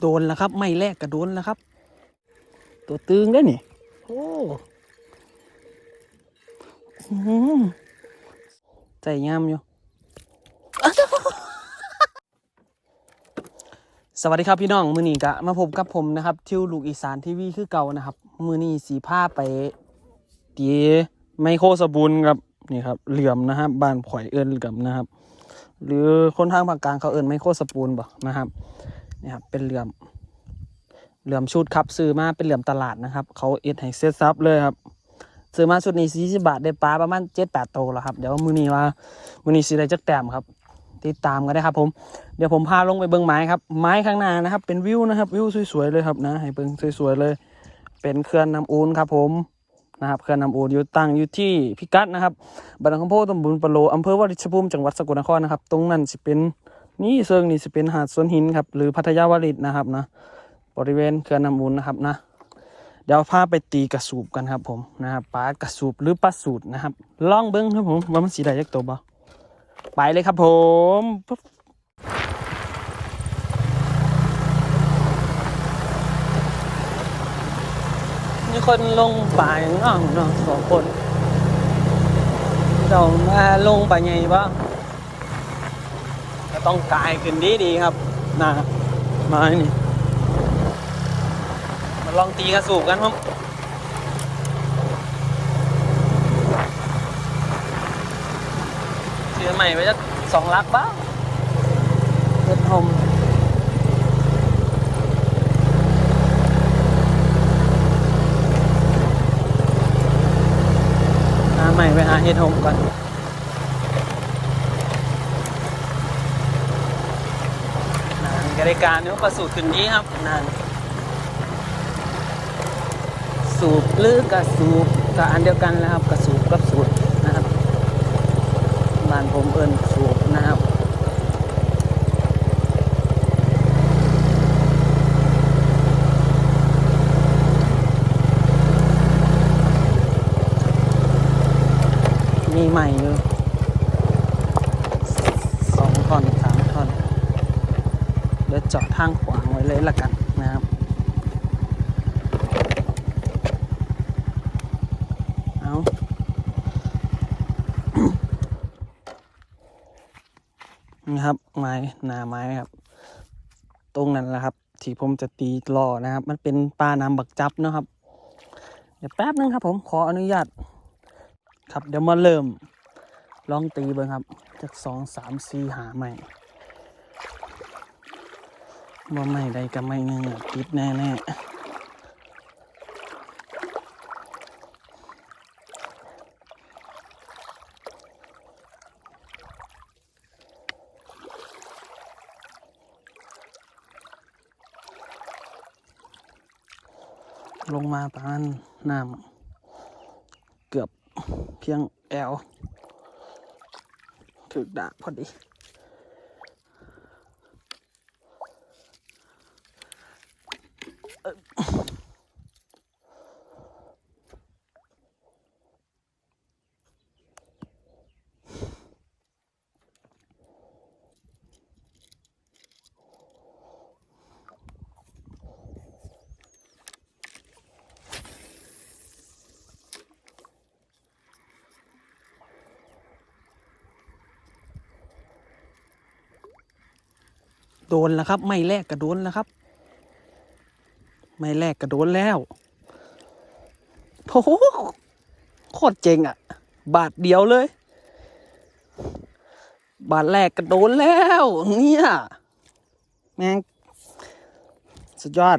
โดนแล้วครับ ไม่แรกก็โดนแล้วครับ ตัวตึงได้นี่โอ้อื้อหือใจงามอยู่ สวัสดีครับพี่น้อง มือนี้กะมาพบกับผมนะครับ ทิวลูกอีสานทีวีคือเก่านะครับ มือนี้สีผ้าไปตีไมโครสบูนครับนี่ครับเหลื่อมนะครับบ้านผอยเอิญกับนะครับ หรือคนทางภาคกลางเขาเอิญไมโครสปูนบ่นะครับ นี่ครับเป็นเหลื่อมเหลื่อมชุดครับซื้อมาเป็นเหลื่อมตลาดนะครับ เขาเอ็ดให้เซตซับเลยครับซื้อมาชุดนี้สี่สิบาทได้ปลาประมาณเจ็ดแปดโตวแล้วครับเดี๋ยวมือนี้ว่ามือนี้สีได้จักแต้มครับ ติดตามกันได้ครับ ผมเดี๋ยวผมพาลงไปเบิ้งไม้ครับไม้ข้างหน้านะครับ เป็นวิวนะครับวิวสวยๆเลยครับนะ ให้เบิ้งสวยๆเลย เป็นเขื่อนน้ำอูนครับ ผมนะครับเขื่อนน้ำอูนอยู่ตั้งอยู่ที่พิกัดนะครับบ้านคำโพตำบลปะโลอำเภอวาริชภูมิจังหวัดสกลนครนะครับ ตรงนั้นสิเป็น นี่เซิงนี่สิเป็นหาดสวนหินครับ หรือพัทยาวาริชนะครับนะ บริเวณเขื่อนน้ำอูนนะครับนะ เดี๋ยวพาไปตีกระสูบกันครับผมนะครับปลากระสูบหรือปลาสูตรนะครับ ล่องเบิ้งครับผมว่ามันสีใดจักตัวบ่ไปเลยครับผมปุ๊บมีคนลงป่าอย่างน้องสองคนเรามาลงป่าไงบ้าง ต้องกายขึ้นดีดีครับนะมานี่มาลองตีกระสูบกันครับเสียใหม่ไปจะสองลักบ้างเฮ็ดหมหาใหม่ไปหาเฮ็ดโฮมก่อนาน การเนี่ยประสูตรขึ้นนี้ครับนานสูบหรือกระสูบก็อันเดียวกันแล้วครับกระสูบกับสูบนะครับบ้านผมเอิ้นสูบนะครับมีใหม่อยู่สองท่อนสามท่อนเดี๋ยวเจาะทางขวางไว้เลยละกันนะครับ เอา นี่ครับ ไม้หนาไม้ครับ ตรงนั้นแหละครับ ที่ผมจะตีล่อนะครับ มันเป็นปลาน้ำบักจับนะครับ เดี๋ยวแป๊บนึงครับ ผมขออนุญาต ครับเดี๋ยวมาเริ่ม ลองตีเบิ่งครับ จากสองสามสี่หาใหม่ว่าไม่ใดก็ไม่เงือกติดแน่แลงมาประมาณน้ำเกือบเพียงแอลถึกดากพอดี โดนแล้วครับ ไม่แรกก็โดนแล้วครับ ไม่แรกก็โดนแล้วโอ้โหโคตรเจ๋งอะ บาทเดียวเลย บาทแรกก็โดนแล้วเนี่ยแม่งสุดยอด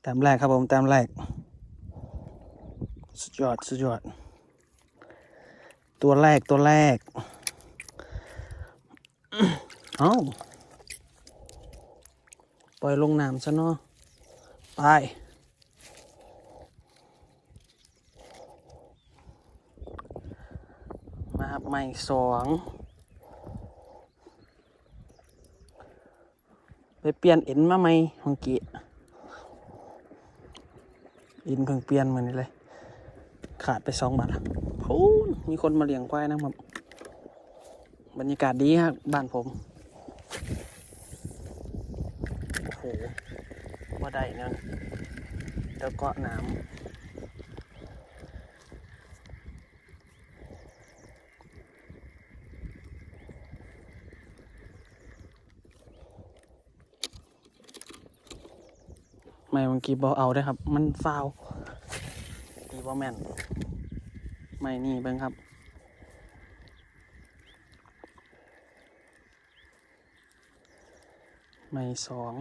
แต้มแรกครับผม แต้มแรก สุดยอด สุดยอด ตัวแรกตัวแรก เอ้าปล่อยลงน้ำซะเนาะ ไป มาฮับใหม่สองไปเปลี่ยนเอ็นมาไหมของกียเอ็นเพิ่งเปลี่ยนมานี่เลย ขาดไปสองบาทละพูน มีคนมาเลี้ยงควายนะครับ บรรยากาศดีครับบ้านผมโอ้โหว่าได้เนี่ยเดี๋ยวกาะน้ำไม่เมื่อกี้บอเอาได้ครับ มันฟาวตีบอแมน ไม่นี่เบิ้งครับ ไม่สอง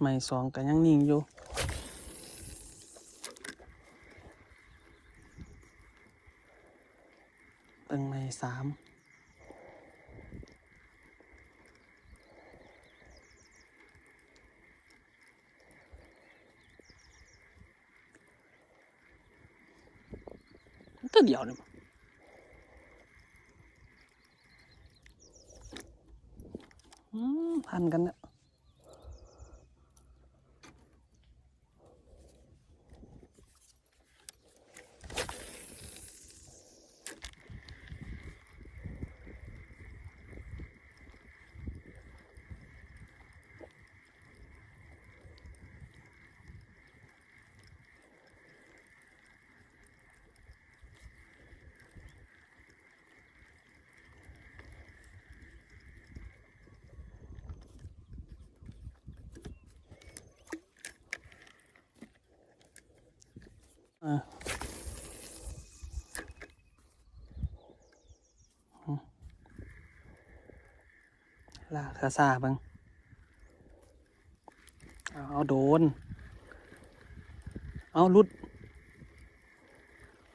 ไม่สองก็ยังนิ่งอยู่ตึงไม่สาม เดียวเลยมั้งอืมพันกันเนี่ยอะ ลากซาซาบังเอาโดน เอาลุด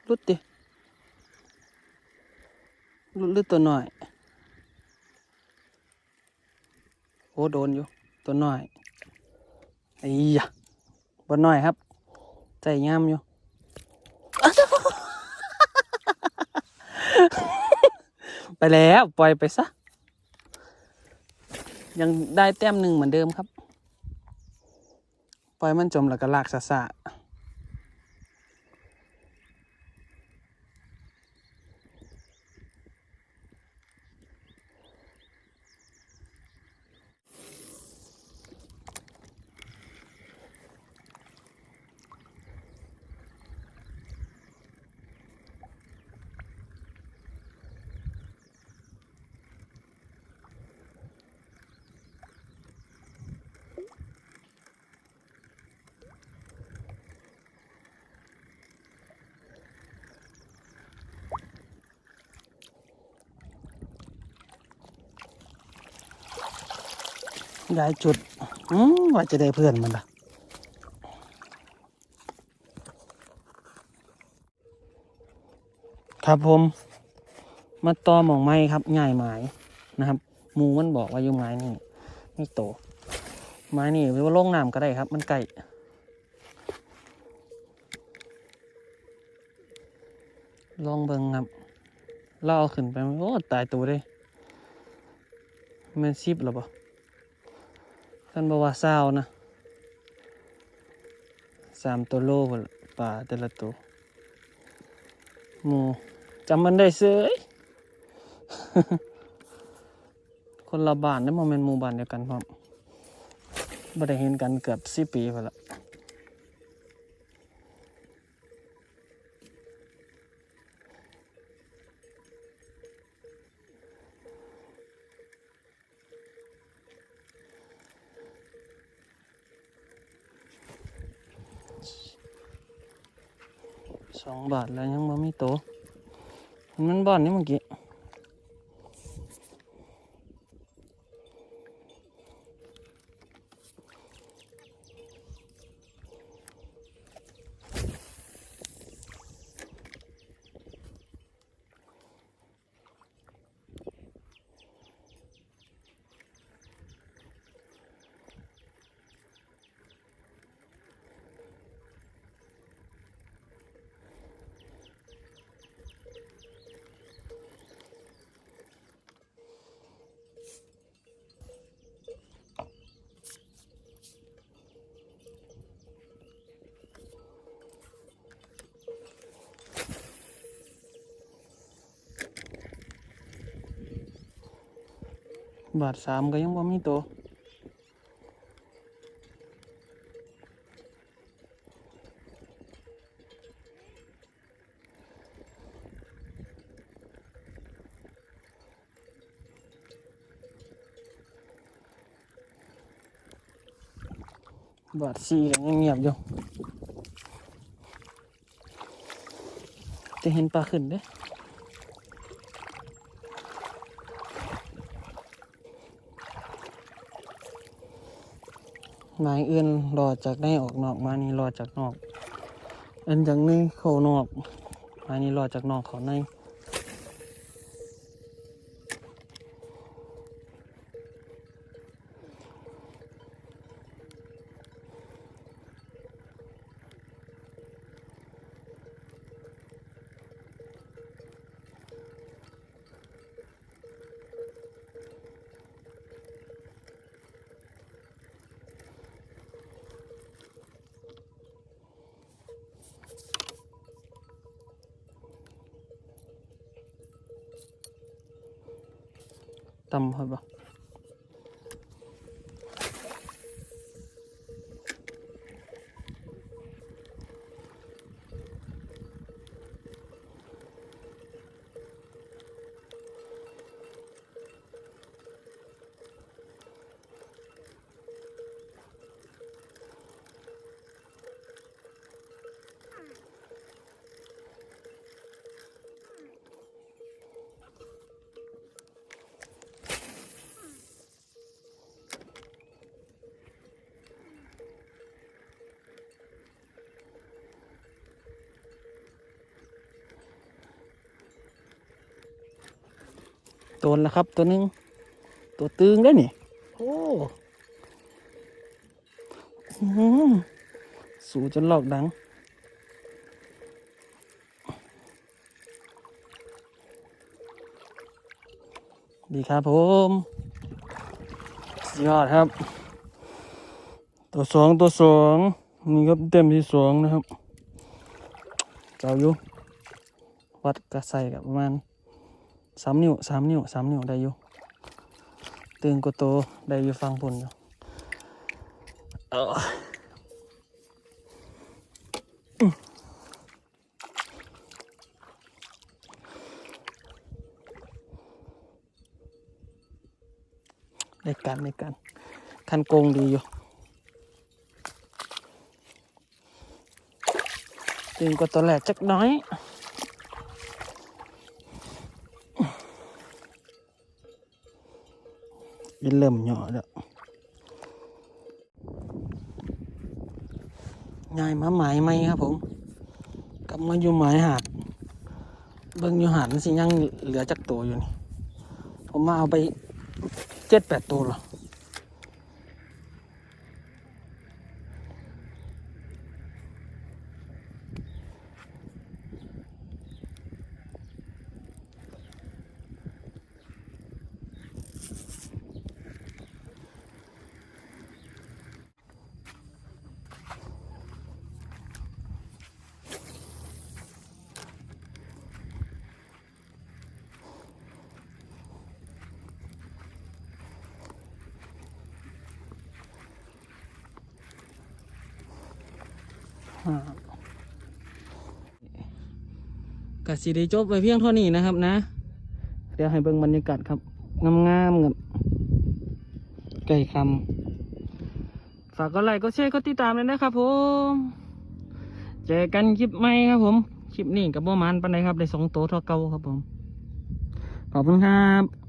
ลุดดิ ลุดลุดตัวหน่อย โอ้โดนอยู่ ตัวหน่อยไอ้ยะบนหน่อยครับ ใจงามอยู่ ไปแล้วปล่อยไปซะ ยังได้แต้มหนึ่งเหมือนเดิมครับ ปล่อยมันจมแล้วก็ลากซะซะ ย้ายจุดอืมว่าจะได้เพื่อนมันละครับผม มาต่อหมองไม้ครับง่ายไม้นะครับมูมันบอกว่าอยู่ไม้นี่นี่โต ไม้นี่หรือว่าลงน้ำก็ได้ครับ มันไก่ลองเบิ่งครับเราเอาขึ้นไปโอ้ตายตัวเลยแมันซิบหรอปะ ท่านบอกว่าเศร้านะสามตัวโลพุ่นล่ะปลาแต่ละตัวหมูจำมันได้เสยคนละบ้านนี่มันเป็นหมู่บ้านเดียวกันพร้อมบ่ได้เห็นกันเกือบสี่ปีไปละ บาทแล้วยังบ่มีโต มันบ้านนี่เมื่อกี้ บาทสามก็ยังบ่มีตัวบาทสี่ก็ยังเงียบอยู่จะเห็นปลาขึ้นเด้ หมายอื่นรอจากในออกนอกมานี่รอจากนอกอันจางนี้เข้านอกมานี่รอจากนอกเขาใน ตำ ครับบ่โดนแล้วครับ ตัวหนึง ตัวตึงได้นี่ โอ้หือสูจนหลอกดัง ดีครับผมสยอดครับ ตัวสองตัวสองนี่ครับเต็มที่สองนะครับเจ้าอยู่ วัดกระใสกับประมาณ สามนิ้วสามนิ้วสามนิ้วได้อยู่ตึงกว่าโตได้อยู่ฟังผลอยู่เอาอื้อได้กันได้กันคันโกงดีอยู่ตึงกว่าตัวแรกจักหน้อย เป็นเริ่มเหยาะแล้วยายมาหมายไหมครับผมกลับมาอยู่หมายหาด เบิ่งอยู่หาดสิยังเหลือจักตัวอยู่นี่ ผมมาเอาไปเจ็ดแปดตัวหรอากสิได้จบไปเพียงเท่านี้นะครับนะ เดี๋ยวให้เบิ่งบรรยากาศครับ งามๆกับไก่คำฝากกดไลค์กดแชร์กดติดตามเลยนะครับผมเจอกันคลิปใหม่ครับผม คลิปนี้กับบ่มันปันใดครับ ได้สองโตเท่าเก่าครับผม ขอบคุณครับ